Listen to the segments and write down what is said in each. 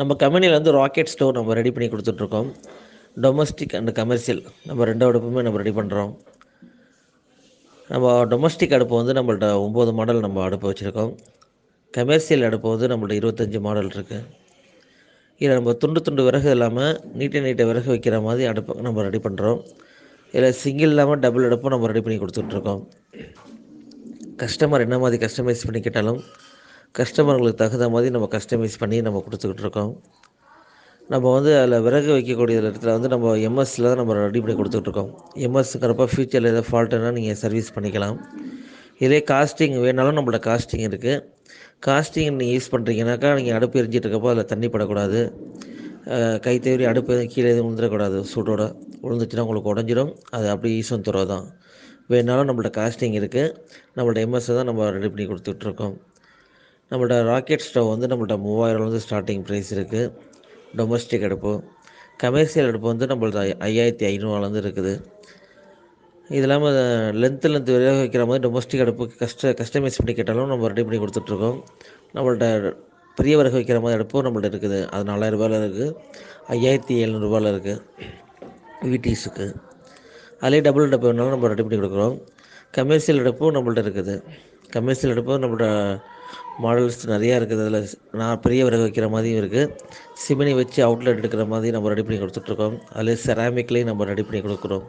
நம்ம கம்பெனியில் வந்து ராக்கெட் ஸ்டோவ் நம்ம ரெடி பண்ணி கொடுத்துட்ருக்கோம். டொமஸ்டிக் அண்ட் கமர்ஷியல் நம்ம ரெண்டு அடுப்புமே நம்ம ரெடி பண்ணுறோம் நம்ம டொமஸ்டிக் அடுப்பு வந்து நம்மள்ட்ட ஒம்பது மாடல் நம்ம அடுப்பு வச்சுருக்கோம். கமர்ஷியல் அடுப்பு வந்து நம்மள்ட்ட இருபத்தஞ்சி மாடல் இருக்குது இதில் நம்ம துண்டு துண்டு விறகு இல்லாமல் நீட்டை நீட்டை விறகு வைக்கிற மாதிரி அடுப்பு நம்ம ரெடி பண்ணுறோம் இதில் சிங்கிள் இல்லாமல் டபுள் அடுப்பும் நம்ம ரெடி பண்ணி கொடுத்துட்ருக்கோம். கஸ்டமர் என்ன மாதிரி கஸ்டமைஸ் பண்ணி கேட்டாலும் கஸ்டமர்களுக்கு தகுந்த மாதிரி நம்ம கஸ்டமைஸ் பண்ணி நம்ம கொடுத்துக்கிட்டு இருக்கோம். நம்ம வந்து அதில் விறகு வைக்கக்கூடிய இடத்துல வந்து நம்ம எம்எஸ்சில் தான் நம்ம ரெடி பண்ணி கொடுத்துட்ருக்கோம் எம்எஸ்ங்கிறப்ப ஃப்யூச்சரில் ஏதாவது ஃபால்ட்டுனா நீங்கள் சர்வீஸ் பண்ணிக்கலாம். இதே காஸ்டிங் வேணாலும் நம்மளோட காஸ்டிங் இருக்குது காஸ்டிங் நீங்கள் யூஸ் பண்ணுறீங்கனாக்கா நீங்கள் அடுப்பு எரிஞ்சிட்டு இருக்கப்போ அதில் தண்ணி படக்கூடாது. கை தேவரி அடுப்பு எதுவும் கீழே எதுவும் விழுந்துடக்கூடாது. சூடோட விழுந்துச்சுன்னா உங்களுக்கு உடஞ்சிடும் அது அப்படியே ஈஸும் துறவு தான் வேணாலும் நம்மள்ட்ட காஸ்டிங் இருக்குது நம்மளோட எம்எஸ்ஸை தான் நம்ம ரெடி பண்ணி கொடுத்துட்ருக்கோம் நம்மள்ட்ட ராக்கெட் ஸ்டவ் வந்து நம்மள்ட்ட மூவாயிரம்லேருந்து ஸ்டார்டிங் ப்ரைஸ் இருக்குது டொமஸ்டிக் அடுப்பு. கமர்ஷியல் அடுப்பு வந்து நம்மள்ட்ட ஐ- ஐயாயிரத்தி ஐநூறுவாலேருந்து இருக்குது. இது இல்லாமல் லென்த்து லென்த்து விறகு வைக்கிற மாதிரி டொமஸ்டிக் அடுப்பு கஸ்ட கஸ்டமைஸ் பண்ணி கேட்டாலும் நம்ம ரெடி பண்ணி கொடுத்துட்ருக்கோம். நம்மள்ட்ட பெரிய விறகு வைக்கிற மாதிரி அடுப்பும் நம்மள்ட்ட இருக்குது. அது நாலாயிரரூபாயில் இருக்குது ஐயாயிரத்தி எழுநூறுபாயில் இருக்குது விடிஸுக்கு அதிலே டபுள் அடுப்பு வேணாலும் நம்ம ரெடி பண்ணி கொடுக்குறோம். கமர்ஷியல் அடுப்பும் நம்மள்ட்ட இருக்குது. கமர்ஷியல் அடுப்பும் நம்மள்ட்ட மாடல்ஸ் நிறையா இருக்குது. அதில் நான் பெரிய விறகு வைக்கிற மாதிரியும் இருக்குது சிமினி வச்சு அவுட்லெட் எடுக்கிற மாதிரி நம்ம ரெடி பண்ணி கொடுத்துட்ருக்கோம். அதில் செராமிக்லேயும் நம்ம ரெடி பண்ணி கொடுக்குறோம்.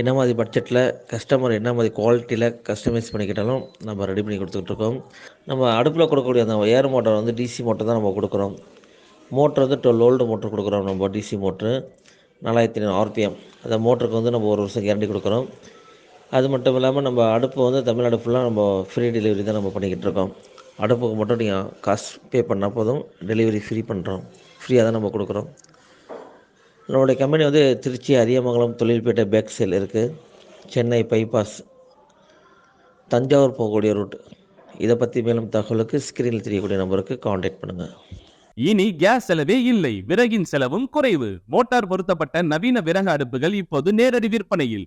என்ன மாதிரி பட்ஜெட்டில் கஸ்டமர் என்ன மாதிரி குவாலிட்டியில் கஸ்டமைஸ் பண்ணிக்கிட்டாலும் நம்ம ரெடி பண்ணி கொடுத்துட்ருக்கோம். நம்ம அடுப்பில் கொடுக்கக்கூடிய அந்த ஏர் மோட்டார் வந்து டிசி மோட்டர் தான் நம்ம கொடுக்குறோம். மோட்ரு வந்து டுவெல் ஓல்டு மோட்ரு கொடுக்குறோம் நம்ம டிசி மோட்ரு நாலாயிரத்தி ஐநூறு ஆர்பிஎம். அந்த மோட்டருக்கு வந்து நம்ம ஒரு வருஷம் கேரண்டி கொடுக்குறோம். அது மட்டும் இல்லாமல் நம்ம அடுப்பு வந்து தமிழ்நாடு ஃபுல்லாக நம்ம ஃப்ரீ டெலிவரி தான் நம்ம பண்ணிக்கிட்டு இருக்கோம். அடுப்புக்கு மட்டும் நீங்கள் காசு பே பண்ணால் போதும் டெலிவரி ஃப்ரீ பண்ணுறோம் ஃப்ரீயாக தான் நம்ம கொடுக்குறோம். நம்மளுடைய கம்பெனி வந்து திருச்சி அரியமங்கலம் தொழில்பேட்டை பேக் சேல் இருக்குது சென்னை பைபாஸ் தஞ்சாவூர் போகக்கூடிய ரூட் இதை பற்றி மேலும் தகவலுக்கு ஸ்க்ரீனில் தெரியக்கூடிய நம்பருக்கு காண்டாக்ட் பண்ணுங்கள் இனி கேஸ் செலவே இல்லை. விறகின் செலவும் குறைவு. மோட்டார் பொருத்தப்பட்ட நவீன விறகு அடுப்புகள் இப்போது நேரடி விற்பனையில்.